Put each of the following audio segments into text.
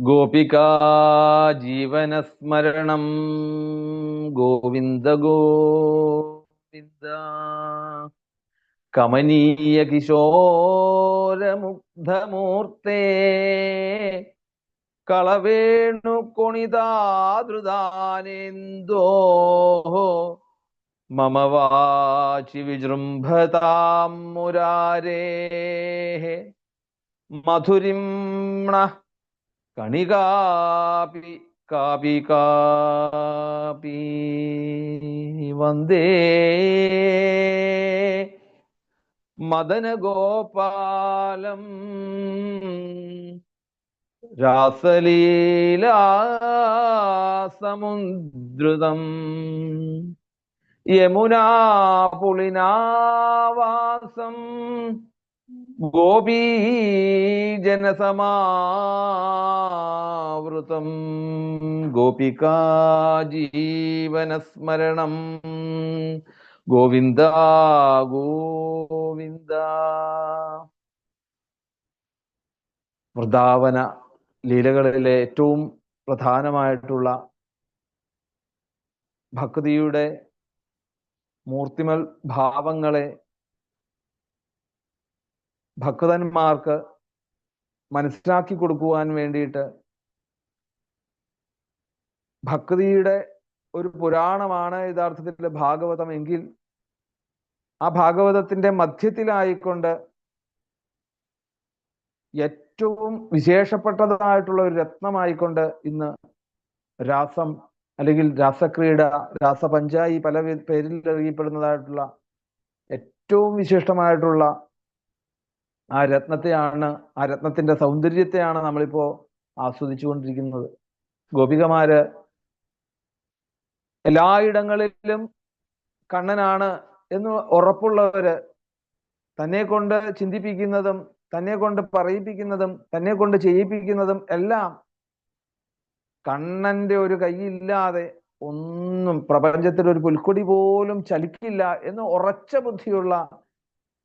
ഗോപികാ ജീവനസ്മരണം. ഗോവിന്ദ ഗോവിന്ദ. കമനീയ കിശോരമുഗ്ധമൂർത്തേ. കളവേണു കൊണിതാദൃദാനേന്ദോ മമ വാചി വിജൃംഭതാം മുരാരേ. മധുരിം കണികാപി കാപി കാപി വന്ദേ മദനഗോപാലം യമുനാ പുളിനാവാസം ഗോപീജനസമാവൃതം ഗോപികാ ജീവനസ്മരണം. ഗോവിന്ദ ഗോവിന്ദ. വൃന്ദാവന ലീലകളിലെ ഏറ്റവും പ്രധാനമായിട്ടുള്ള ഭക്തിയുടെ മൂർത്തിമൽ ഭാവങ്ങളെ ഭക്തന്മാർക്ക് മനസ്സിലാക്കി കൊടുക്കുവാൻ വേണ്ടിയിട്ട് ഭക്തിയുടെ ഒരു പുരാണമാണ് യഥാർത്ഥത്തിൽ ഭാഗവതം എങ്കിൽ ആ ഭാഗവതത്തിന്റെ മധ്യത്തിലായിക്കൊണ്ട് ഏറ്റവും വിശേഷപ്പെട്ടതായിട്ടുള്ള ഒരു രത്നമായിക്കൊണ്ട് ഇന്ന് രാസം അല്ലെങ്കിൽ രാസക്രീഡ രാസപഞ്ചായി പല പേരിൽ അറിയപ്പെടുന്നതായിട്ടുള്ള ഏറ്റവും വിശിഷ്ടമായിട്ടുള്ള ആ രത്നത്തെയാണ് ആ രത്നത്തിന്റെ സൗന്ദര്യത്തെയാണ് നമ്മളിപ്പോ ആസ്വദിച്ചുകൊണ്ടിരിക്കുന്നത്. ഗോപികമാര് എല്ലായിടങ്ങളിലും കണ്ണനാണ് എന്ന് ഉറപ്പുള്ളവര് തന്നെ കൊണ്ട് ചിന്തിപ്പിക്കുന്നതും തന്നെ കൊണ്ട് പറയിപ്പിക്കുന്നതും തന്നെ കൊണ്ട് ചെയ്യിപ്പിക്കുന്നതും എല്ലാം കണ്ണന്റെ ഒരു കൈയില്ലാതെ ഒന്നും പ്രപഞ്ചത്തിൽ ഒരു പുൽക്കൊടി പോലും ചലിക്കില്ല എന്ന് ഉറച്ച ബുദ്ധിയുള്ള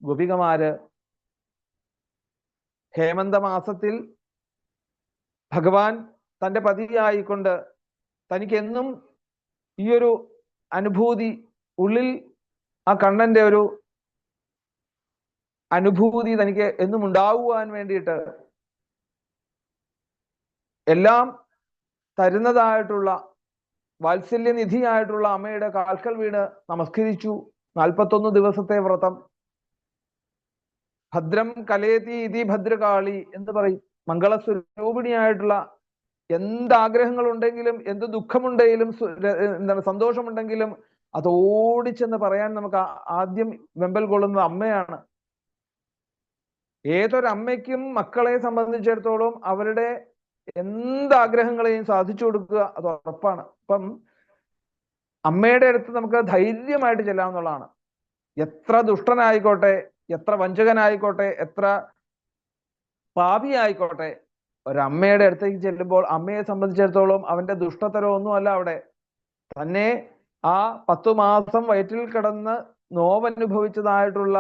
ഗോപികമാര് ഹേമന്ത മാസത്തിൽ ഭഗവാൻ തന്റെ പതിയായിക്കൊണ്ട് തനിക്കെന്നും ഈ ഒരു അനുഭൂതി ഉള്ളിൽ ആ കണ്ണന്റെ ഒരു അനുഭൂതി തനിക്ക് എന്നും ഉണ്ടാവുവാൻ വേണ്ടിയിട്ട് എല്ലാം തരുന്നതായിട്ടുള്ള വാത്സല്യനിധിയായിട്ടുള്ള അമ്മയുടെ കാൽക്കൽ വീണ് നമസ്കരിച്ചു. നാൽപ്പത്തൊന്ന് ദിവസത്തെ വ്രതം. ഭദ്രം കലേതി ഇതി ഭദ്രകാളി എന്ന് പറയും. മംഗളസ്വരൂപിണിയായിട്ടുള്ള എന്ത് ആഗ്രഹങ്ങളുണ്ടെങ്കിലും എന്ത് ദുഃഖമുണ്ടെങ്കിലും എന്താണ് സന്തോഷമുണ്ടെങ്കിലും അത് ഓടിച്ചെന്ന് പറയാൻ നമുക്ക് ആദ്യം വെമ്പൽ കൊള്ളുന്നത് അമ്മയാണ്. ഏതൊരമ്മയ്ക്കും മക്കളെ സംബന്ധിച്ചിടത്തോളം അവരുടെ എന്ത് ആഗ്രഹങ്ങളെയും സാധിച്ചു കൊടുക്കുക അത് ഉറപ്പാണ്. അപ്പം അമ്മയുടെ അടുത്ത് നമുക്ക് ധൈര്യമായിട്ട് ചെല്ലാവുന്നതാണ്. എത്ര ദുഷ്ടനായിക്കോട്ടെ എത്ര വഞ്ചകനായിക്കോട്ടെ എത്ര പാപിയായിക്കോട്ടെ ഒരമ്മയുടെ അടുത്തേക്ക് ചെല്ലുമ്പോൾ അമ്മയെ സംബന്ധിച്ചിടത്തോളം അവന്റെ ദുഷ്ടതരമൊന്നും അല്ല അവിടെ. തന്നെ ആ പത്തു മാസം വയറ്റിൽ കിടന്ന് നോവനുഭവിച്ചതായിട്ടുള്ള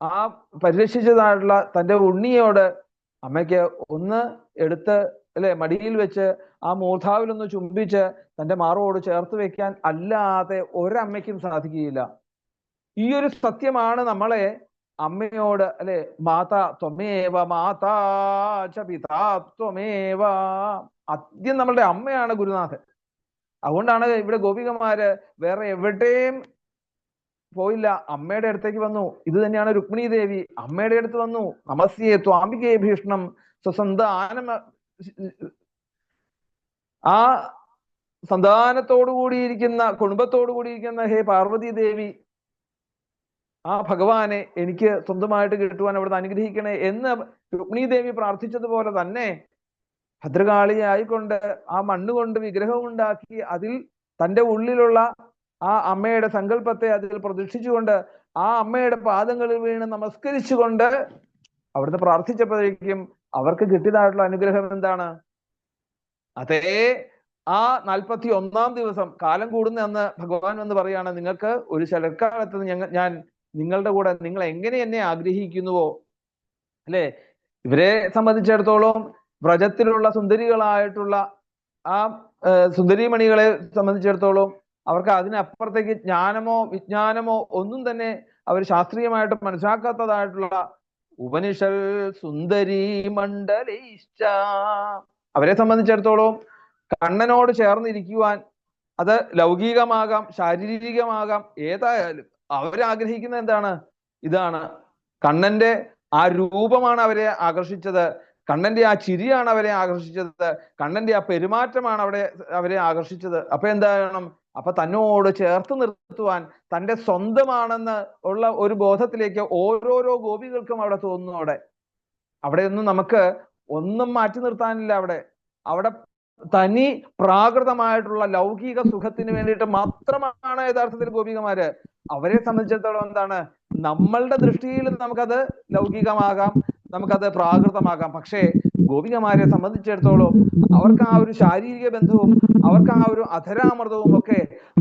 ആ പരിരക്ഷിച്ചതായിട്ടുള്ള തന്റെ ഉണ്ണിയോട് അമ്മയ്ക്ക് ഒന്ന് എടുത്ത് അല്ലെ മടിയിൽ വെച്ച് ആ മൂർധാവിലൊന്ന് ചുംബിച്ച് തന്റെ മാറോട് ചേർത്ത് വെക്കാൻ അല്ലാതെ ഒരമ്മയ്ക്കും സാധിക്കുകയില്ല. ഈ ഒരു സത്യമാണ് നമ്മളെ അമ്മയോട് അല്ലെ മാതാ ത്വമേവ മാതാ പിതാ ത്വമേവ. ആദ്യം നമ്മളുടെ അമ്മയാണ് ഗുരുനാഥൻ. അതുകൊണ്ടാണ് ഇവിടെ ഗോപികമാര് വേറെ എവിടെയും പോയില്ല. അമ്മയുടെ അടുത്തേക്ക് വന്നു. ഇത് തന്നെയാണ് രുക്മിണി ദേവി. അമ്മയുടെ അടുത്ത് വന്നു. നമസ്യേ ത്വാംബികേ ഭീഷണം സ്വസന്താനം ആ സന്താനത്തോടു കൂടിയിരിക്കുന്ന കുടുംബത്തോടു കൂടിയിരിക്കുന്ന ഹേ പാർവതി ദേവി ആ ഭഗവാനെ എനിക്ക് സ്വന്തമായിട്ട് കിട്ടുവാൻ അവിടുന്ന് അനുഗ്രഹിക്കണേ എന്ന് രുക്മിണി ദേവി പ്രാർത്ഥിച്ചതുപോലെ തന്നെ ഭദ്രകാളിയായിക്കൊണ്ട് ആ മണ്ണ് കൊണ്ട് വിഗ്രഹം ഉണ്ടാക്കി അതിൽ തന്റെ ഉള്ളിലുള്ള ആ അമ്മയുടെ സങ്കല്പത്തെ അതിൽ പ്രതീക്ഷിച്ചുകൊണ്ട് ആ അമ്മയുടെ പാദങ്ങളിൽ വീണ് നമസ്കരിച്ചുകൊണ്ട് അവിടുന്ന് പ്രാർത്ഥിച്ചപ്പോഴേക്കും അവർക്ക് കിട്ടിയതായിട്ടുള്ള അനുഗ്രഹം എന്താണ്? അതേ ആ നാൽപ്പത്തി ഒന്നാം ദിവസം കാലം കൂടുന്ന അന്ന് ഭഗവാൻ എന്ന് പറയാണ് നിങ്ങൾക്ക് ഒരു ശരക്കാലത്ത് ഞങ്ങൾ ഞാൻ നിങ്ങളുടെ കൂടെ നിങ്ങൾ എങ്ങനെ എന്നെ ആഗ്രഹിക്കുന്നുവോ? അല്ലെ? ഇവരെ സംബന്ധിച്ചിടത്തോളം വ്രജത്തിലുള്ള സുന്ദരികളായിട്ടുള്ള ആ സുന്ദരിമണികളെ സംബന്ധിച്ചിടത്തോളം അവർക്ക് അതിനപ്പുറത്തേക്ക് ജ്ഞാനമോ വിജ്ഞാനമോ ഒന്നും തന്നെ അവർ ശാസ്ത്രീയമായിട്ട് മനസ്സിലാക്കാത്തതായിട്ടുള്ള ഉപനിഷൽ സുന്ദരി മണ്ഡലിഷ്ട അവരെ സംബന്ധിച്ചിടത്തോളം കണ്ണനോട് ചേർന്നിരിക്കുവാൻ അത് ലൗകികമാകാം ശാരീരികമാകാം ഏതായാലും അവരാഗ്രഹിക്കുന്നത് എന്താണ് ഇതാണ്. കണ്ണന്റെ ആ രൂപമാണ് അവരെ ആകർഷിച്ചത്. കണ്ണന്റെ ആ ചിരിയാണ് അവരെ ആകർഷിച്ചത്. കണ്ണന്റെ ആ പെരുമാറ്റമാണ് അവിടെ അവരെ ആകർഷിച്ചത്. അപ്പൊ എന്താണ് അപ്പൊ തന്നോട് ചേർത്ത് നിർത്തുവാൻ തന്റെ സ്വന്തമാണെന്ന് ഉള്ള ഒരു ബോധത്തിലേക്ക് ഓരോരോ ഗോപികൾക്കും അവിടെ തോന്നുന്നു അവിടെ. അവിടെ ഒന്നും നമുക്ക് ഒന്നും മാറ്റി നിർത്താനില്ല അവിടെ. അവിടെ തനി പ്രാകൃതമായിട്ടുള്ള ലൗകിക സുഖത്തിന് വേണ്ടിയിട്ട് മാത്രമാണ് യഥാർത്ഥത്തിൽ ഗോപികമാര്. അവരെ സംബന്ധിച്ചിടത്തോളം എന്താണ്? നമ്മളുടെ ദൃഷ്ടിയിൽ നമുക്കത് ലൗകികമാകാം നമുക്കത് പ്രാകൃതമാകാം. പക്ഷേ ഗോപികമാരെ സംബന്ധിച്ചിടത്തോളം അവർക്ക് ആ ഒരു ശാരീരിക ബന്ധവും അവർക്ക് ആ ഒരു അധരാമൃതവും ഒക്കെ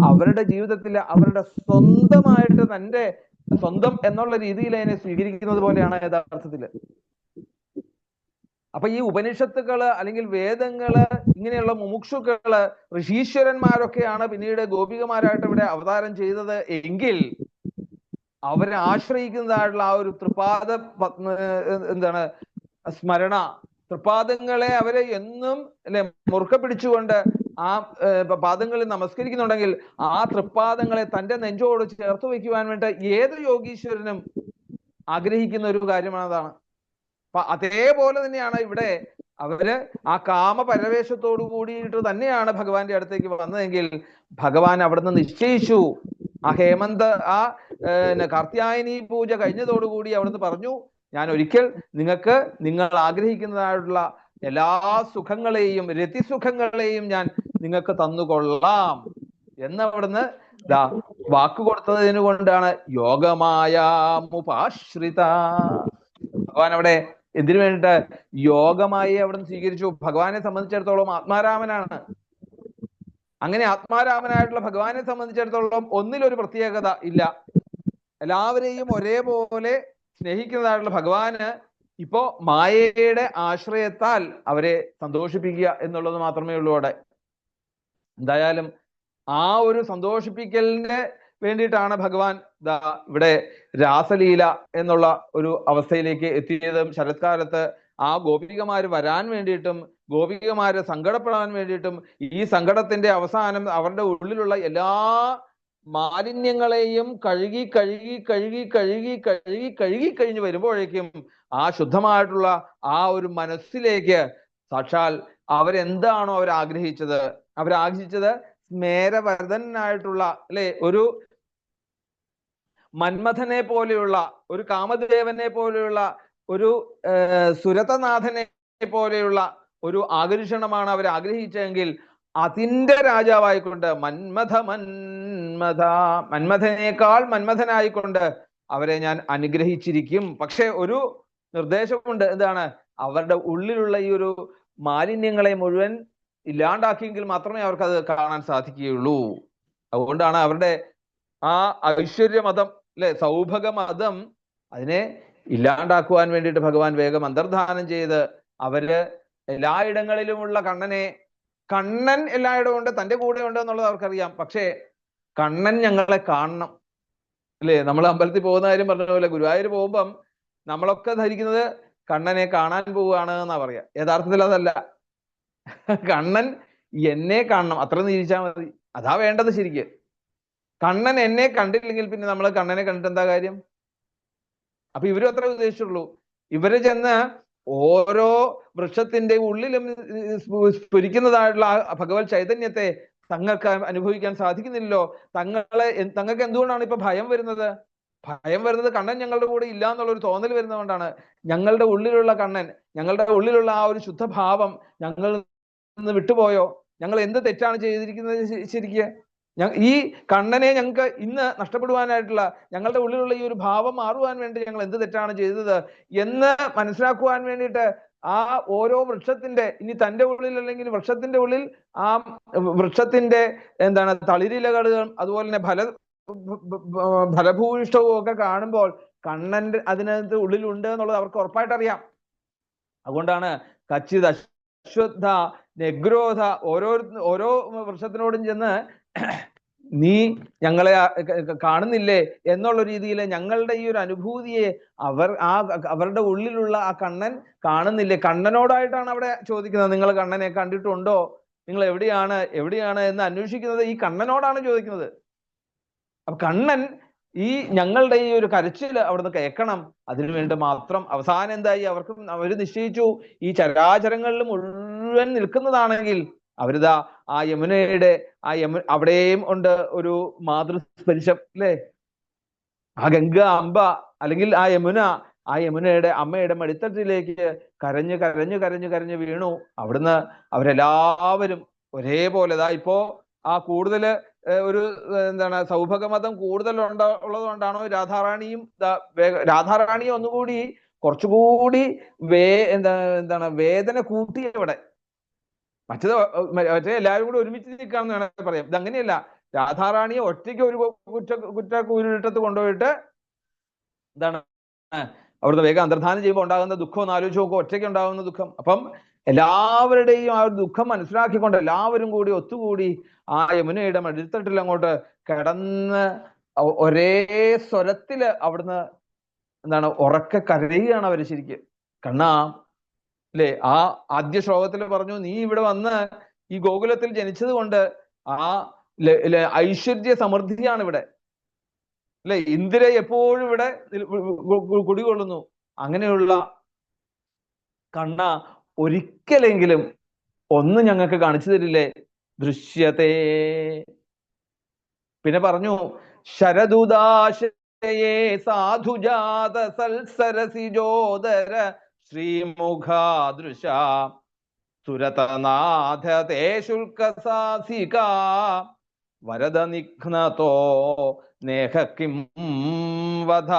അവരുടെ ജീവിതത്തിൽ അവരുടെ സ്വന്തമായിട്ട് തന്റെ സ്വന്തം എന്നുള്ള രീതിയിൽ അതിനെ സ്വീകരിക്കുന്നത് പോലെയാണ് യഥാർത്ഥത്തിൽ അപ്പൊ ഈ ഉപനിഷത്തുക്കൾ അല്ലെങ്കിൽ വേദങ്ങൾ ഇങ്ങനെയുള്ള മുമുക്ഷുക്കൾ ഋഷീശ്വരന്മാരൊക്കെയാണ് പിന്നീട് ഗോപികമാരായിട്ട് ഇവിടെ അവതാരം ചെയ്തത് എങ്കിൽ അവരെ ആശ്രയിക്കുന്നതായിട്ടുള്ള ആ ഒരു തൃപാദ എന്താണ് സ്മരണ തൃപാദങ്ങളെ അവരെ എന്നും അല്ലെ മുറുക്ക പിടിച്ചുകൊണ്ട് ആ പാദങ്ങളിൽ നമസ്കരിക്കുന്നുണ്ടെങ്കിൽ ആ തൃപ്പാദങ്ങളെ തന്റെ നെഞ്ചോട് ചേർത്ത് വെക്കുവാൻ വേണ്ടി ഏത് യോഗീശ്വരനും ആഗ്രഹിക്കുന്ന ഒരു കാര്യമാണ് അതാണ് അപ്പൊ അതേപോലെ തന്നെയാണ് ഇവിടെ അവർ ആ കാമ പരവേശത്തോടു കൂടിയിട്ട് തന്നെയാണ് ഭഗവാന്റെ അടുത്തേക്ക് വന്നതെങ്കിൽ ഭഗവാൻ അവിടുന്ന് നിശ്ചയിച്ചു. ആ ഹേമന്ത് ആ കാർത്യായനി പൂജ കഴിഞ്ഞതോടുകൂടി അവിടുന്ന് പറഞ്ഞു ഞാൻ ഒരിക്കൽ നിങ്ങൾക്ക് നിങ്ങൾ ആഗ്രഹിക്കുന്നതായിട്ടുള്ള എല്ലാ സുഖങ്ങളെയും രതിസുഖങ്ങളെയും ഞാൻ നിങ്ങൾക്ക് തന്നുകൊള്ളാം. എന്നവിടുന്ന് ദാ വാക്ക് കൊടുത്തതിന് കൊണ്ടാണ് യോഗമായ മുപാശ്രിത ഭഗവാൻ അവിടെ എന്തിനു വേണ്ടിട്ട്? യോഗമായി അവിടുന്ന് സ്വീകരിച്ചു. ഭഗവാനെ സംബന്ധിച്ചിടത്തോളം ആത്മാരാമനാണ്. അങ്ങനെ ആത്മാരാമനായിട്ടുള്ള ഭഗവാനെ സംബന്ധിച്ചിടത്തോളം ഒന്നിലൊരു പ്രത്യേകത ഇല്ല. എല്ലാവരെയും ഒരേപോലെ സ്നേഹിക്കുന്നതായിട്ടുള്ള ഭഗവാന് ഇപ്പോ മായയുടെ ആശ്രയത്താൽ അവരെ സന്തോഷിപ്പിക്കുക എന്നുള്ളത് മാത്രമേ ഉള്ളൂ അവിടെ. എന്തായാലും ആ ഒരു സന്തോഷിപ്പിക്കലിന് വേണ്ടിയിട്ടാണ് ഭഗവാൻ ദാ ഇവിടെ രാസലീല എന്നുള്ള ഒരു അവസ്ഥയിലേക്ക് എത്തിയതും ശരത്കാലത്ത് ആ ഗോപികമാർ വരാൻ വേണ്ടിയിട്ടും ഗോപികമാരെ സങ്കടപ്പെടാൻ വേണ്ടിയിട്ടും ഈ സങ്കടത്തിന്റെ അവസാനം അവരുടെ ഉള്ളിലുള്ള എല്ലാ മാലിന്യങ്ങളെയും കഴുകി കഴുകി കഴുകി കഴുകി കഴുകി കഴുകി കഴിഞ്ഞു വരുമ്പോഴേക്കും ആ ശുദ്ധമായിട്ടുള്ള ആ ഒരു മനസ്സിലേക്ക് സാക്ഷാൽ അവരെന്താണോ അവർ ആഗ്രഹിച്ചത് അവർ ആഗ്രഹിച്ചത് സ്മേരവരതനായിട്ടുള്ള അല്ലെ? ഒരു മന്മഥനെ പോലെയുള്ള ഒരു കാമദേവനെ പോലെയുള്ള ഒരു സുരതനാഥനെ പോലെയുള്ള ഒരു ആകർഷണമാണ് അവർ ആഗ്രഹിച്ചതെങ്കിൽ അതിന്റെ രാജാവായിക്കൊണ്ട് മന്മഥ മന്മഥ മന്മഥനേക്കാൾ മന്മഥനായിക്കൊണ്ട് അവരെ ഞാൻ അനുഗ്രഹിച്ചിരിക്കും. പക്ഷെ ഒരു നിർദ്ദേശമുണ്ട്. എന്താണ്? അവരുടെ ഉള്ളിലുള്ള ഈ ഒരു മാലിന്യങ്ങളെ മുഴുവൻ ഇല്ലാണ്ടാക്കിയെങ്കിൽ മാത്രമേ അവർക്ക് അത് കാണാൻ സാധിക്കുകയുള്ളൂ. അതുകൊണ്ടാണ് അവരുടെ ആ ഐശ്വര്യ മതം അല്ലെ? സൗഭഗ മതം അതിനെ ഇല്ലാണ്ടാക്കുവാൻ വേണ്ടിയിട്ട് ഭഗവാൻ വേഗം അന്തർധാനം ചെയ്ത് അവർ എല്ലായിടങ്ങളിലുമുള്ള കണ്ണനെ കണ്ണൻ എല്ലായിടവും ഉണ്ട് തന്റെ കൂടെ ഉണ്ട് എന്നുള്ളത് അവർക്കറിയാം. പക്ഷേ കണ്ണൻ ഞങ്ങളെ കാണണം. അല്ലേ? നമ്മൾ അമ്പലത്തിൽ പോകുന്ന കാര്യം പറഞ്ഞ പോലെ ഗുരുവായൂർ പോകുമ്പം നമ്മളൊക്കെ ധരിക്കുന്നത് കണ്ണനെ കാണാൻ പോവുകയാണ് എന്നാ പറയാ. യഥാർത്ഥത്തിൽ അതല്ല. കണ്ണൻ എന്നെ കാണണം. അത്ര നിരീച്ചാൽ മതി. അതാ വേണ്ടത് ശരിക്ക്. കണ്ണൻ എന്നെ കണ്ടില്ലെങ്കിൽ പിന്നെ നമ്മൾ കണ്ണനെ കണ്ടിട്ട് എന്താ കാര്യം? അപ്പൊ ഇവരും അത്ര ഉദ്ദേശിച്ചുള്ളൂ. ഇവർ ചെന്ന് ഓരോ വൃക്ഷത്തിന്റെ ഉള്ളിലും സ്ഫുരിക്കുന്നതായിട്ടുള്ള ഭഗവത് ചൈതന്യത്തെ തങ്ങൾക്ക് അനുഭവിക്കാൻ സാധിക്കുന്നില്ലല്ലോ. തങ്ങളെ തങ്ങൾക്ക് എന്തുകൊണ്ടാണ് ഇപ്പൊ ഭയം വരുന്നത്? ഭയം വരുന്നത് കണ്ണൻ ഞങ്ങളുടെ കൂടെ ഇല്ല എന്നുള്ള ഒരു തോന്നൽ വരുന്നതുകൊണ്ടാണ്. ഞങ്ങളുടെ ഉള്ളിലുള്ള കണ്ണൻ ഞങ്ങളുടെ ഉള്ളിലുള്ള ആ ഒരു ശുദ്ധഭാവം ഞങ്ങൾ നിന്ന് വിട്ടുപോയോ? ഞങ്ങൾ എന്ത് തെറ്റാണ് ചെയ്തിരിക്കുന്നത് ശരിക്ക്? ഈ കണ്ണനെ ഞങ്ങൾക്ക് ഇന്ന് നഷ്ടപ്പെടുവാനായിട്ടുള്ള ഞങ്ങളുടെ ഉള്ളിലുള്ള ഈ ഒരു ഭാവം മാറുവാൻ വേണ്ടി ഞങ്ങൾ എന്ത് തെറ്റാണ് ചെയ്തത് എന്ന് മനസ്സിലാക്കുവാൻ വേണ്ടിയിട്ട് ആ ഓരോ വൃക്ഷത്തിന്റെ ഇനി തന്റെ ഉള്ളിൽ അല്ലെങ്കിൽ വൃക്ഷത്തിന്റെ ഉള്ളിൽ ആ വൃക്ഷത്തിന്റെ എന്താണ് തളിരിലകളും അതുപോലെ തന്നെ ഫല ഫലഭൂയിഷ്ടവും ഒക്കെ കാണുമ്പോൾ കണ്ണന്റെ അതിനകത്ത് ഉള്ളിലുണ്ട് എന്നുള്ളത് അവർക്ക് ഉറപ്പായിട്ട് അറിയാം. അതുകൊണ്ടാണ് കച്ചിത് അശ്വത്ഥ നെഗ്രോധ ഓരോ ഓരോ വൃക്ഷത്തിനോടും ചെന്ന് നീ ഞങ്ങളെ കാണുന്നില്ലേ എന്നുള്ള രീതിയിൽ ഞങ്ങളുടെ ഈ ഒരു അനുഭൂതിയെ അവർ ആ അവരുടെ ഉള്ളിലുള്ള ആ കണ്ണൻ കാണുന്നില്ലേ? കണ്ണനോടായിട്ടാണ് അവിടെ ചോദിക്കുന്നത്. നിങ്ങൾ കണ്ണനെ കണ്ടിട്ടുണ്ടോ? നിങ്ങൾ എവിടെയാണ് എവിടെയാണ് എന്ന് അന്വേഷിക്കുന്നത് ഈ കണ്ണനോടാണ് ചോദിക്കുന്നത്. അപ്പൊ കണ്ണൻ ഈ ഞങ്ങളുടെ ഈ ഒരു കരച്ചിൽ അവിടുന്ന് കേൾക്കണം. അതിനു വേണ്ടി മാത്രം അവസാനം എന്തായി? അവർക്ക് അവർ നിശ്ചയിച്ചു. ഈ ചരാചരങ്ങളിൽ മുഴുവൻ നിൽക്കുന്നതാണെങ്കിൽ അവരിതാ ആ യമുനയുടെ ആ യമു അവിടെയും ഉണ്ട് ഒരു മാതൃസ്പരിശം അല്ലേ? ആ ഗംഗ അംബ അല്ലെങ്കിൽ ആ യമുന ആ യമുനയുടെ അമ്മയുടെ മടിത്തട്ടിലേക്ക് കരഞ്ഞു കരഞ്ഞു കരഞ്ഞു കരഞ്ഞു വീണു. അവിടുന്ന് അവരെല്ലാവരും ഒരേപോലെ. ദാ ഇപ്പോ ആ കൂടുതൽ ഒരു എന്താണ് സൗഭഗമതം കൂടുതൽ ഉണ്ട ഉള്ളത് കൊണ്ടാണോ രാധാറാണിയും രാധാറാണിയും ഒന്നുകൂടി കുറച്ചുകൂടി വേ എന്താ എന്താണ് വേദന കൂട്ടി ഇവിടെ മറ്റത് മറ്റേ എല്ലാവരും കൂടി ഒരുമിച്ച് നിൽക്കാന്ന് വേണമെങ്കിൽ പറയാം ഇത് അങ്ങനെയല്ല രാധാറാണിയെ ഒറ്റയ്ക്ക് ഒരു കുറ്റ കുറ്റ കുരുട്ടത്ത് കൊണ്ടുപോയിട്ട് എന്താണ് അവിടുന്ന് വേഗം അന്തർധാനം ചെയ്യുമ്പോൾ ഉണ്ടാകുന്ന ദുഃഖം ഒന്ന് ആലോചിച്ച് നോക്കുക ഒറ്റയ്ക്ക് ഉണ്ടാകുന്ന ദുഃഖം. അപ്പം എല്ലാവരുടെയും ആ ഒരു ദുഃഖം മനസ്സിലാക്കിക്കൊണ്ട് എല്ലാവരും കൂടി ഒത്തുകൂടി ആ യമുനയുടെ മടിത്തട്ടിൽ അങ്ങോട്ട് കിടന്ന് ഒരേ സ്വരത്തിൽ അവിടുന്ന് എന്താണ് ഉറക്ക കരയുകയാണ് അവർ ശരിക്കും. കണ്ണാ അല്ലേ ആ ആദ്യ ശ്ലോകത്തിൽ പറഞ്ഞു നീ ഇവിടെ വന്ന് ഈ ഗോകുലത്തിൽ ജനിച്ചത് കൊണ്ട് ആ ഐശ്വര്യ സമൃദ്ധിയാണ് ഇവിടെ. അല്ലെ ഇന്ദിര എപ്പോഴും ഇവിടെ കുടികൊള്ളുന്നു. അങ്ങനെയുള്ള കണ്ണ ഒരിക്കലെങ്കിലും ഒന്ന് ഞങ്ങൾക്ക് കാണിച്ചു തരില്ലേ? ദൃശ്യതേ. പിന്നെ പറഞ്ഞു ശരദുദാശയേ സാധുജാത സൽസരസിജോദര ശ്രീമുഖാദൃശ സുരതനാഥ തേ ശുൽക്കസാസിക വരദ നിഘ്നതോ നേഹ കിം വധ.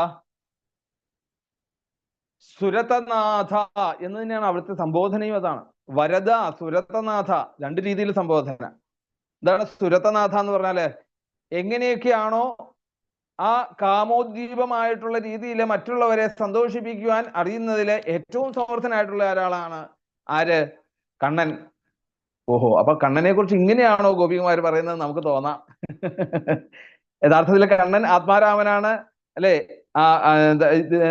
സുരതനാഥ എന്ന് തന്നെയാണ് അവിടുത്തെ സംബോധനയും അതാണ്. വരദ സുരതനാഥ രണ്ട് രീതിയിൽ സംബോധന. എന്താണ് സുരതനാഥ എന്ന് പറഞ്ഞാൽ എങ്ങനെയൊക്കെയാണോ ആ കാമോദ്ദീപമായിട്ടുള്ള രീതിയിൽ മറ്റുള്ളവരെ സന്തോഷിപ്പിക്കുവാൻ അറിയുന്നതിലെ ഏറ്റവും സമർത്ഥനായിട്ടുള്ള ഒരാളാണ് ആര്? കണ്ണൻ. ഓഹോ അപ്പൊ കണ്ണനെ കുറിച്ച് ഇങ്ങനെയാണോ ഗോപികുമാർ പറയുന്നത് നമുക്ക് തോന്നാം. യഥാർത്ഥത്തിൽ കണ്ണൻ ആത്മാരാമനാണ് അല്ലെ?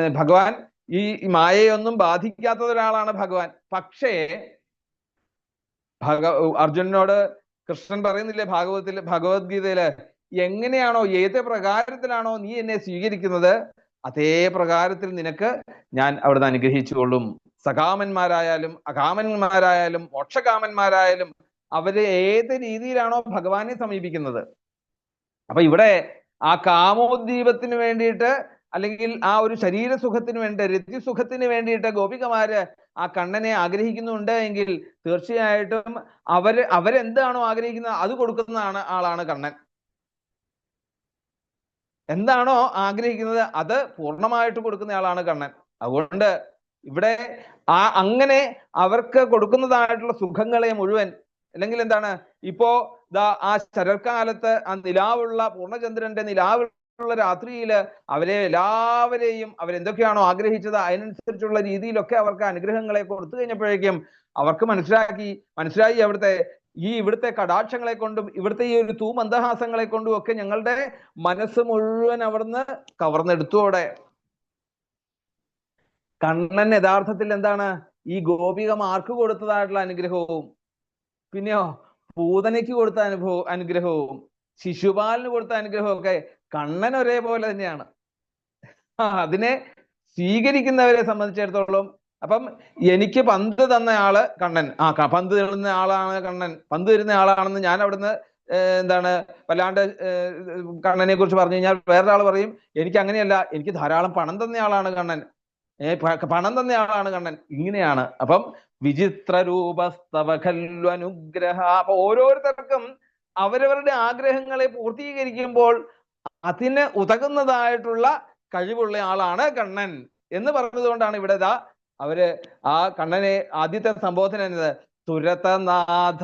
ഭഗവാൻ. ഈ മായയൊന്നും ബാധിക്കാത്ത ഒരാളാണ് ഭഗവാൻ. പക്ഷേ ഭഗ അർജുനനോട് കൃഷ്ണൻ പറയുന്നില്ലേ ഭാഗവതത്തിൽ ഭഗവത്ഗീതയിൽ? എങ്ങനെയാണോ ഏത് പ്രകാരത്തിലാണോ നീ എന്നെ സ്വീകരിക്കുന്നത് അതേ പ്രകാരത്തിൽ നിനക്ക് ഞാൻ അവിടുന്ന് അനുഗ്രഹിച്ചുകൊള്ളും. സകാമന്മാരായാലും അകാമന്മാരായാലും മോക്ഷകാമന്മാരായാലും അവർ ഏത് രീതിയിലാണോ ഭഗവാനെ സമീപിക്കുന്നത്. അപ്പൊ ഇവിടെ ആ കാമോദ്ദീപത്തിന് വേണ്ടിയിട്ട് അല്ലെങ്കിൽ ആ ഒരു ശരീരസുഖത്തിന് വേണ്ടി രതിസുഖത്തിന് വേണ്ടിയിട്ട് ഗോപികമാര് ആ കണ്ണനെ ആഗ്രഹിക്കുന്നുണ്ട് എങ്കിൽ തീർച്ചയായിട്ടും അവർ അവരെന്താണോ ആഗ്രഹിക്കുന്നത് അത് കൊടുക്കുന്നതാണ് ആളാണ് കണ്ണൻ. എന്താണോ ആഗ്രഹിക്കുന്നത് അത് പൂർണമായിട്ട് കൊടുക്കുന്ന ആളാണ് കണ്ണൻ. അതുകൊണ്ട് ഇവിടെ ആ അങ്ങനെ അവർക്ക് കൊടുക്കുന്നതായിട്ടുള്ള സുഖങ്ങളെ മുഴുവൻ അല്ലെങ്കിൽ എന്താണ്? ഇപ്പോ ദാ ആ ശരൽക്കാലത്ത് ആ നിലാവുള്ള പൂർണചന്ദ്രന്റെ നിലാവുള്ള രാത്രിയിൽ അവരെ എല്ലാവരെയും അവരെന്തൊക്കെയാണോ ആഗ്രഹിച്ചത് അതിനനുസരിച്ചുള്ള രീതിയിലൊക്കെ അവർക്ക് അനുഗ്രഹങ്ങളെ കൊടുത്തു കഴിഞ്ഞപ്പോഴേക്കും അവർക്ക് മനസ്സിലാക്കി മനസ്സിലായി അവിടുത്തെ ഈ ഇവിടുത്തെ കടാക്ഷങ്ങളെ കൊണ്ടും ഇവിടുത്തെ ഈ ഒരു തൂമന്ദഹാസങ്ങളെ കൊണ്ടും ഒക്കെ ഞങ്ങളുടെ മനസ്സ് മുഴുവൻ അവിടുന്ന് കവർന്നെടുത്തു അവിടെ. കണ്ണൻ യഥാർത്ഥത്തിൽ എന്താണ്? ഈ ഗോപികമാർക്ക് കൊടുത്തതായിട്ടുള്ള അനുഗ്രഹവും? പിന്നെയോ പൂതനയ്ക്ക് കൊടുത്ത അനുഭവം അനുഗ്രഹവും ശിശുപാലിന് കൊടുത്ത അനുഗ്രഹവും ഒക്കെ കണ്ണൻ ഒരേപോലെ തന്നെയാണ്. അതിനെ സ്വീകരിക്കുന്നവരെ സംബന്ധിച്ചിടത്തോളം അപ്പം എനിക്ക് പന്ത് തന്ന ആൾ കണ്ണൻ. ആ പന്ത് തരുന്ന ആളാണ് കണ്ണൻ. പന്ത് തരുന്ന ആളാണെന്ന് ഞാൻ അവിടുന്ന് എന്താണ് വല്ലാണ്ട് ഏർ കണ്ണനെ കുറിച്ച് പറഞ്ഞു കഴിഞ്ഞാൽ വേറൊരാൾ പറയും എനിക്ക് അങ്ങനെയല്ല എനിക്ക് ധാരാളം പണം തന്ന ആളാണ് കണ്ണൻ. ഏ പണം ആളാണ് കണ്ണൻ. ഇങ്ങനെയാണ്. അപ്പം വിചിത്ര രൂപസ്തവനുഗ്രഹ അപ്പൊ ഓരോരുത്തർക്കും അവരവരുടെ ആഗ്രഹങ്ങളെ പൂർത്തീകരിക്കുമ്പോൾ അതിന് ഉതകുന്നതായിട്ടുള്ള കഴിവുള്ള ആളാണ് കണ്ണൻ എന്ന് പറഞ്ഞതുകൊണ്ടാണ് ഇവിടെ ദാ അവർ ആ കണ്ണനെ ആദ്യത്തെ സംബോധന എന്നത് തുരതനാഥ.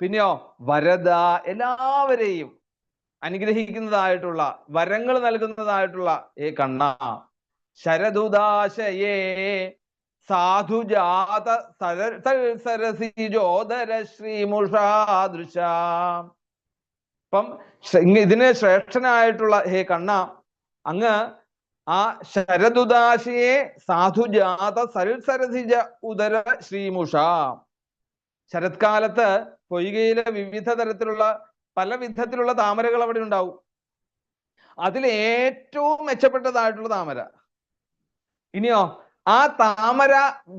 പിന്നെയോ വരദ. എല്ലാവരെയും അനുഗ്രഹിക്കുന്നതായിട്ടുള്ള വരങ്ങൾ നൽകുന്നതായിട്ടുള്ള ഏ കണ്ണ. ശരദുദാശയേ സാധുജാത സരസിജോദര ശ്രീമുഷാദൃശ. അപ്പം ഇതിന് ശ്രേഷ്ഠനായിട്ടുള്ള ഹേ കണ്ണ അങ്ങ് ആ ശരദുദാശിയെ സാധുജാത സൽസരസിജ ഉദര ശ്രീമുഷ. ശരത്കാലത്ത് പൊയ്കയിലെ വിവിധ തരത്തിലുള്ള പല വിധത്തിലുള്ള താമരകൾ അവിടെ ഉണ്ടാവും. അതിൽ ഏറ്റവും മെച്ചപ്പെട്ടതായിട്ടുള്ള താമര. ഇനിയോ ആ താമര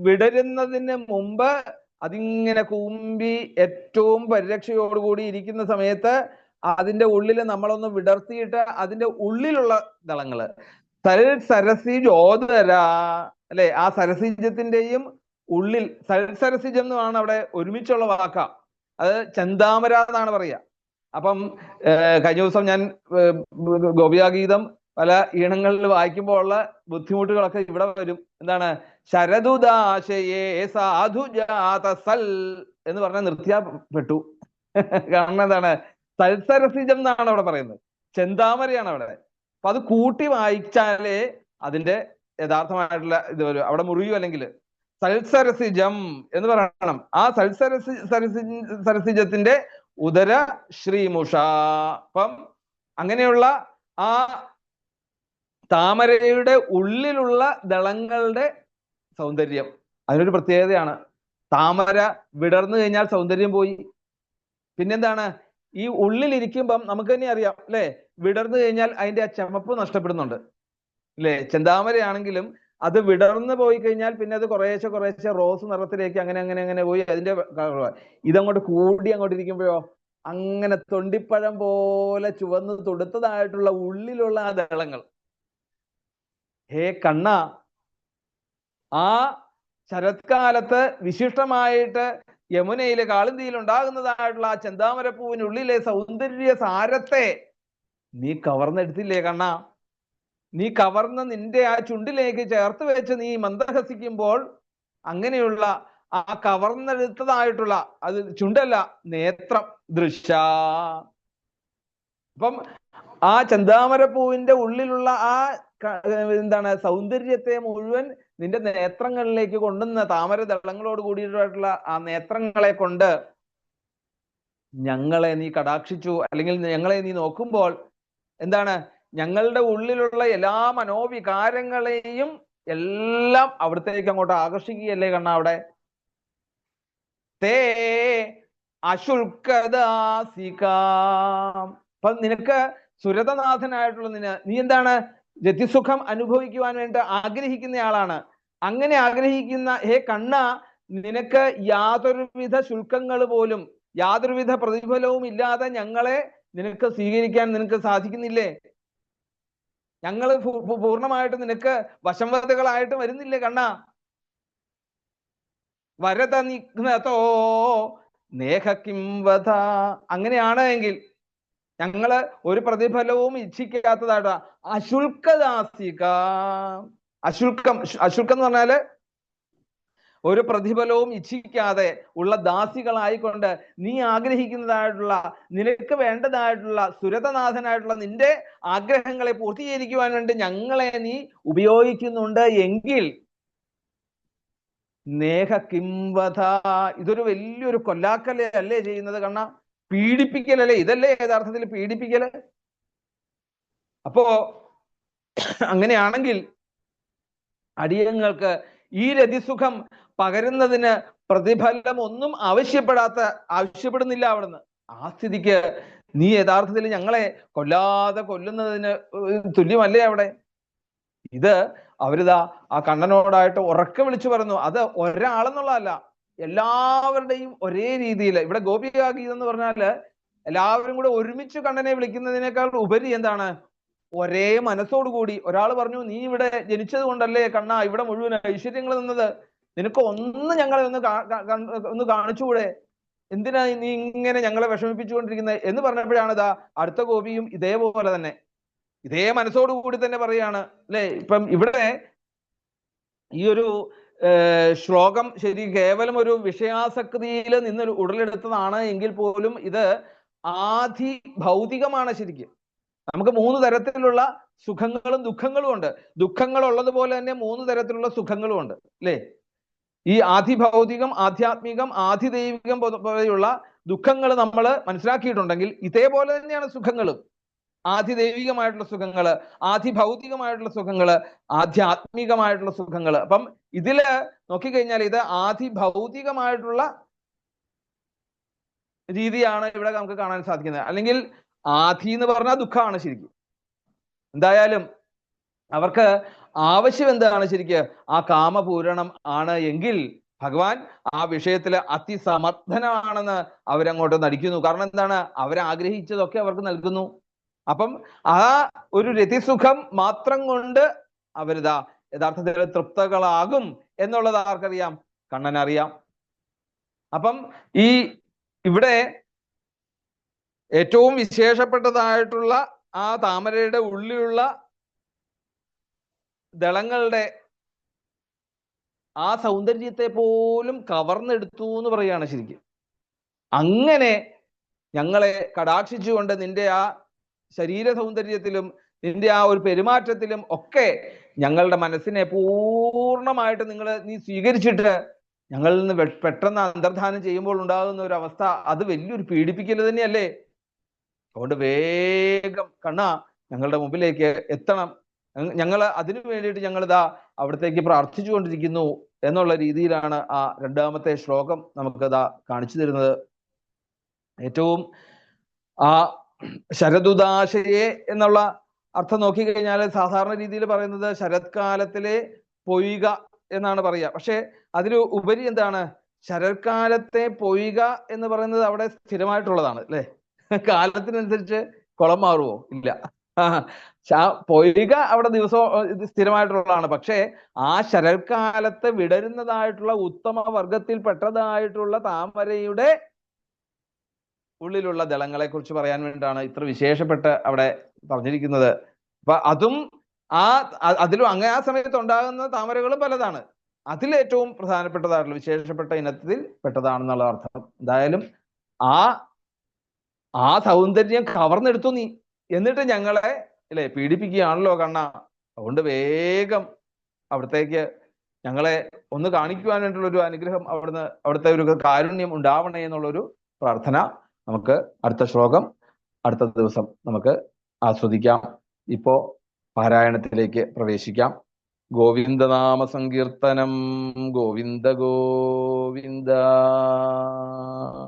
വിടരുന്നതിന് മുമ്പ് അതിങ്ങനെ കൂമ്പി ഏറ്റവും പരിരക്ഷയോടുകൂടി ഇരിക്കുന്ന സമയത്ത് അതിന്റെ ഉള്ളിൽ നമ്മളൊന്ന് വിടർത്തിയിട്ട് അതിന്റെ ഉള്ളിലുള്ള ദളങ്ങൾ. സൽ സരസി ജോതര അല്ലെ? ആ സരസിജത്തിന്റെയും ഉള്ളിൽ സൽ സരസിജം എന്നാണ് അവിടെ ഒരുമിച്ചുള്ള വാക്ക. അത് ചന്താമര എന്നാണ് പറയുക. അപ്പം കഴിഞ്ഞ ദിവസം ഞാൻ ഗോപിയാഗീതം പല ഈണങ്ങളിൽ വായിക്കുമ്പോൾ ഉള്ള ബുദ്ധിമുട്ടുകളൊക്കെ ഇവിടെ വരും. എന്താണ്? ശരദുദാശയേ സാധുജാത സൽ എന്ന് പറഞ്ഞാൽ നിർത്തിയാപ്പെട്ടു കാരണം എന്താണ്? സൽസരസിജം എന്നാണ് അവിടെ പറയുന്നത്. ചെന്താമരയാണ് അവിടെ. അപ്പൊ അത് കൂട്ടി വായിച്ചാലേ അതിന്റെ യഥാർത്ഥമായിട്ടുള്ള ഇത് വരും. അവിടെ മുറിയോ അല്ലെങ്കിൽ സൽസരസിജം എന്ന് പറയണം. ആ സൽസരസി സരസി സരസിജത്തിന്റെ ഉദര ശ്രീമുഷ. അപ്പം അങ്ങനെയുള്ള ആ താമരയുടെ ഉള്ളിലുള്ള ദളങ്ങളുടെ സൗന്ദര്യം. അതിനൊരു പ്രത്യേകതയാണ്. താമര വിടർന്നു കഴിഞ്ഞാൽ സൗന്ദര്യം പോയി. പിന്നെന്താണ്? ഈ ഉള്ളിലിരിക്കുമ്പം നമുക്ക് തന്നെ അറിയാം അല്ലെ? വിടർന്നു കഴിഞ്ഞാൽ അതിന്റെ ആ ചമപ്പ് നഷ്ടപ്പെടുന്നുണ്ട്. അല്ലെ ചെന്താമരയാണെങ്കിലും അത് വിടർന്നു പോയി കഴിഞ്ഞാൽ പിന്നെ അത് കുറേശ്ശെ കുറേശ്ശെ റോസ് നിറത്തിലേക്ക് അങ്ങനെ അങ്ങനെ അങ്ങനെ പോയി അതിന്റെ ഇതങ്ങോട്ട് കൂടി അങ്ങോട്ട് ഇരിക്കുമ്പോഴോ? അങ്ങനെ തൊണ്ടിപ്പഴം പോലെ ചുവന്ന് തൊടുത്തതായിട്ടുള്ള ഉള്ളിലുള്ള ആ ദളങ്ങൾ. ഹേ കണ്ണ ആ ശരത്കാലത്ത് വിശിഷ്ടമായിട്ട് യമുനയിലെ കാളിന്തിയിൽ ഉണ്ടാകുന്നതായിട്ടുള്ള ആ ചെന്താമരപ്പൂവിനുള്ളിലെ സൗന്ദര്യ സാരത്തെ നീ കവർന്നെടുത്തില്ലേ കണ്ണ? നീ കവർന്ന് നിന്റെ ആ ചുണ്ടിലേക്ക് ചേർത്ത് വെച്ച് നീ മന്ദഹസിക്കുമ്പോൾ അങ്ങനെയുള്ള ആ കവർന്നെടുത്തതായിട്ടുള്ള അത് ചുണ്ടല്ല നേത്രം ദൃശ്യ അപ്പം ആ ചന്താമരപ്പൂവിന്റെ ഉള്ളിലുള്ള ആ എന്താണ് സൗന്ദര്യത്തെ മുഴുവൻ നിന്റെ നേത്രങ്ങളിലേക്ക് കൊണ്ടുവന്ന താമര ദളങ്ങളോട് കൂടിയിട്ടുള്ള ആ നേത്രങ്ങളെ കൊണ്ട് ഞങ്ങളെ നീ കടാക്ഷിച്ചു അല്ലെങ്കിൽ ഞങ്ങളെ നീ നോക്കുമ്പോൾ എന്താണ്? ഞങ്ങളുടെ ഉള്ളിലുള്ള എല്ലാ മനോവികാരങ്ങളെയും എല്ലാം അവിടത്തേക്ക് അങ്ങോട്ട് ആകർഷിക്കുകയല്ലേ കണ്ണ അവിടെ? തേ അശുൽക്കദാസികാം അപ്പൊ നിനക്ക് സുരതനാഥനായിട്ടുള്ള നിന നീ എന്താണ്? രതിസുഖം അനുഭവിക്കുവാൻ വേണ്ടി ആഗ്രഹിക്കുന്ന ആളാണ് അങ്ങനെ ആഗ്രഹിക്കുന്ന ഹേ കണ്ണ നിനക്ക് യാതൊരുവിധ ശുൽക്കങ്ങൾ പോലും യാതൊരുവിധ പ്രതിഫലവും ഇല്ലാതെ ഞങ്ങളെ നിനക്ക് സ്വീകരിക്കാൻ നിനക്ക് സാധിക്കുന്നില്ലേ? പൂ- പൂർണമായിട്ട് നിനക്ക് വശംവതകളായിട്ട് വരുന്നില്ലേ കണ്ണ? വരത നിഘ്നതോ നേഹക്കിംവത അങ്ങനെയാണ് എങ്കിൽ ഞങ്ങൾ ഒരു പ്രതിഫലവും ഇച്ഛിക്കാത്തതായിട്ടാ. അശുൽക്കദാസിക. അശുൽക്കം അശുൽക്കം എന്ന് പറഞ്ഞാൽ ഒരു പ്രതിഫലവും ഇച്ഛിക്കാതെ ഉള്ള ദാസികളായിക്കൊണ്ട് നീ ആഗ്രഹിക്കുന്നതായിട്ടുള്ള നിനക്ക് വേണ്ടതായിട്ടുള്ള സുരതനാഥനായിട്ടുള്ള നിന്റെ ആഗ്രഹങ്ങളെ പൂർത്തീകരിക്കുവാൻ വേണ്ടി ഞങ്ങളെ നീ ഉപയോഗിക്കുന്നുണ്ട് എങ്കിൽ നേഹ കിംവധ ഇതൊരു വലിയൊരു കൊല്ലാക്കല അല്ലേ ചെയ്യുന്നത് കണ്ണ? പീഡിപ്പിക്കലല്ലേ? ഇതല്ലേ യഥാർത്ഥത്തിൽ പീഡിപ്പിക്കൽ? അപ്പോ അങ്ങനെയാണെങ്കിൽ അടിയങ്ങൾക്ക് ഈ രതിസുഖം പകരുന്നതിന് പ്രതിഫലം ഒന്നും ആവശ്യപ്പെടാത്ത ആവശ്യപ്പെടുന്നില്ല അവിടുന്ന്. ആ സ്ഥിതിക്ക് നീ യഥാർത്ഥത്തിൽ ഞങ്ങളെ കൊല്ലാതെ കൊല്ലുന്നതിന് തുല്യമല്ലേ അവിടെ? ഇത് അവരിതാ ആ കണ്ണനോടായിട്ട് ഉറക്കെ വിളിച്ചു പറഞ്ഞു അത് ഒരാളെന്നുള്ളതല്ല. എല്ലാവരുടെയും ഒരേ രീതിയിൽ. ഇവിടെ ഗോപിക ഗീതം എന്ന് പറഞ്ഞാൽ എല്ലാവരും കൂടെ ഒരുമിച്ച് കണ്ണനെ വിളിക്കുന്നതിനേക്കാൾ ഉപരി എന്താണ്? ഒരേ മനസ്സോടുകൂടി ഒരാൾ പറഞ്ഞു നീ ഇവിടെ ജനിച്ചത് കൊണ്ടല്ലേ കണ്ണ ഇവിടെ മുഴുവൻ ഐശ്വര്യങ്ങൾ നിന്നത്? നിനക്ക് ഒന്ന് ഞങ്ങളെ ഒന്ന് ഒന്ന് കാണിച്ചുകൂടെ? എന്തിനാ നീ ഇങ്ങനെ ഞങ്ങളെ വിഷമിപ്പിച്ചുകൊണ്ടിരിക്കുന്നത്? എന്ന് പറഞ്ഞപ്പോഴാണ് ഇതാ അടുത്ത ഗോപിയും ഇതേപോലെ തന്നെ ഇതേ മനസ്സോടുകൂടി തന്നെ പറയാണ് അല്ലെ? ഇപ്പം ഇവിടെ ഈ ഒരു ശ്ലോകം ശരി കേവലം ഒരു വിഷയാസക്തിയിൽ നിന്ന് ഉടലെടുത്തതാണ് എങ്കിൽ പോലും ഇത് ആധി ഭൗതികമാണ് ശരിക്കും. നമുക്ക് മൂന്ന് തരത്തിലുള്ള സുഖങ്ങളും ദുഃഖങ്ങളും ഉണ്ട്. ദുഃഖങ്ങൾ ഉള്ളതുപോലെ തന്നെ മൂന്ന് തരത്തിലുള്ള സുഖങ്ങളും ഉണ്ട് അല്ലേ? ഈ ആധിഭൗതികം ആധ്യാത്മികം ആധിദൈവികം പോലെയുള്ള ദുഃഖങ്ങൾ നമ്മൾ മനസ്സിലാക്കിയിട്ടുണ്ടെങ്കിൽ ഇതേപോലെ തന്നെയാണ് സുഖങ്ങളും. ആധിദൈവികമായിട്ടുള്ള സുഖങ്ങൾ ആധിഭൗതികമായിട്ടുള്ള സുഖങ്ങൾ ആധ്യാത്മികമായിട്ടുള്ള സുഖങ്ങൾ അപ്പം ഇതിൽ നോക്കിക്കഴിഞ്ഞാൽ ഇത് ആധിഭൗതികമായിട്ടുള്ള രീതിയാണ് ഇവിടെ നമുക്ക് കാണാൻ സാധിക്കുന്നത്. അല്ലെങ്കിൽ ആധി എന്ന് പറഞ്ഞാൽ ദുഃഖമാണ് ശരിക്കും. എന്തായാലും അവർക്ക് ആവശ്യം എന്താണ് ശരിക്ക്? ആ കാമപൂരണം ആണ് എങ്കിൽ ഭഗവാൻ ആ വിഷയത്തിൽ അതിസമർത്ഥനാണെന്ന് അവരങ്ങോട്ട് നടിക്കുന്നു. കാരണം എന്താണ്? അവരാഗ്രഹിച്ചതൊക്കെ അവർക്ക് നൽകുന്നു. അപ്പം ആ ഒരു രതിസുഖം മാത്രം കൊണ്ട് അവരിതാ യഥാർത്ഥത്തിൽ തൃപ്തകളാകും എന്നുള്ളത് ആർക്കറിയാം? കണ്ണനറിയാം. അപ്പം ഈ ഇവിടെ ഏറ്റവും വിശേഷപ്പെട്ടതായിട്ടുള്ള ആ താമരയുടെ ഉള്ളിലുള്ള ദളങ്ങളുടെ ആ സൗന്ദര്യത്തെ പോലും കവർന്നെടുത്തു എന്ന് പറയുകയാണ് ശരിക്കും. അങ്ങനെ ഞങ്ങളെ കടാക്ഷിച്ചുകൊണ്ട് നിന്റെ ആ ശരീര സൗന്ദര്യത്തിലും നിന്റെ ആ ഒരു പെരുമാറ്റത്തിലും ഒക്കെ ഞങ്ങളുടെ മനസ്സിനെ പൂർണമായിട്ട് നിങ്ങൾ നീ സ്വീകരിച്ചിട്ട് ഞങ്ങളിൽ നിന്ന് പെട്ടെന്ന് അന്തർധാനം ചെയ്യുമ്പോൾ ഉണ്ടാകുന്ന ഒരു അവസ്ഥ അത് വലിയൊരു പീഡിപ്പിക്കൽ തന്നെയല്ലേ? അതുകൊണ്ട് വേഗം കണ്ണ ഞങ്ങളുടെ മുമ്പിലേക്ക് എത്തണം. ഞങ്ങൾ അതിനു വേണ്ടിയിട്ട് ഞങ്ങൾ ഇതാ അവിടത്തേക്ക് പ്രാർത്ഥിച്ചുകൊണ്ടിരിക്കുന്നു എന്നുള്ള രീതിയിലാണ് ആ രണ്ടാമത്തെ ശ്ലോകം നമുക്കതാ കാണിച്ചു തരുന്നത്. ഏറ്റവും ആ ശരദുദാശയെ എന്നുള്ള അർത്ഥം നോക്കിക്കഴിഞ്ഞാൽ സാധാരണ രീതിയിൽ പറയുന്നത് ശരത്കാലത്തിലെ പൊയ്ക എന്നാണ് പറയുക. പക്ഷെ അതിന് ഉപരി എന്താണ്? ശരത്കാലത്തെ പൊയ്ക എന്ന് പറയുന്നത് അവിടെ സ്ഥിരമായിട്ടുള്ളതാണ് അല്ലെ? കാലത്തിനനുസരിച്ച് കുളം മാറുമോ ഇല്ല. പൊയ്ക അവിടെ ദിവസവും ഇത് സ്ഥിരമായിട്ടുള്ളതാണ്. പക്ഷേ ആ ശരൽക്കാലത്ത് വിടരുന്നതായിട്ടുള്ള ഉത്തമ വർഗത്തിൽപ്പെട്ടതായിട്ടുള്ള താമരയുടെ ഉള്ളിലുള്ള ദളങ്ങളെ കുറിച്ച് പറയാൻ വേണ്ടിയിട്ടാണ് ഇത്ര വിശേഷപ്പെട്ട് അവിടെ പറഞ്ഞിരിക്കുന്നത്. അപ്പൊ അതും ആ അതിലും അങ്ങനെ ആ സമയത്ത് ഉണ്ടാകുന്ന താമരകളും പലതാണ്. അതിലേറ്റവും പ്രധാനപ്പെട്ടതായിട്ടുള്ള വിശേഷപ്പെട്ട ഇനത്തിൽ പെട്ടതാണെന്നുള്ള അർത്ഥം. എന്തായാലും ആ ആ സൗന്ദര്യം കവർന്നെടുത്തു നീ. എന്നിട്ട് ഞങ്ങളെ അല്ലെ പീഡിപ്പിക്കുകയാണല്ലോ കണ്ണ. അതുകൊണ്ട് വേഗം അവിടത്തേക്ക് ഞങ്ങളെ ഒന്ന് കാണിക്കുവാൻ വേണ്ടിയുള്ള ഒരു അനുഗ്രഹം അവിടുന്ന് അവിടുത്തെ ഒരു കാരുണ്യം ഉണ്ടാവണേ എന്നുള്ളൊരു പ്രാർത്ഥന നമുക്ക് അടുത്ത ശ്ലോകം അടുത്ത ദിവസം നമുക്ക് ആസ്വദിക്കാം. ഇപ്പോ പാരായണത്തിലേക്ക് പ്രവേശിക്കാം. ഗോവിന്ദനാമ സങ്കീർത്തനം. ഗോവിന്ദ ഗോവിന്ദ.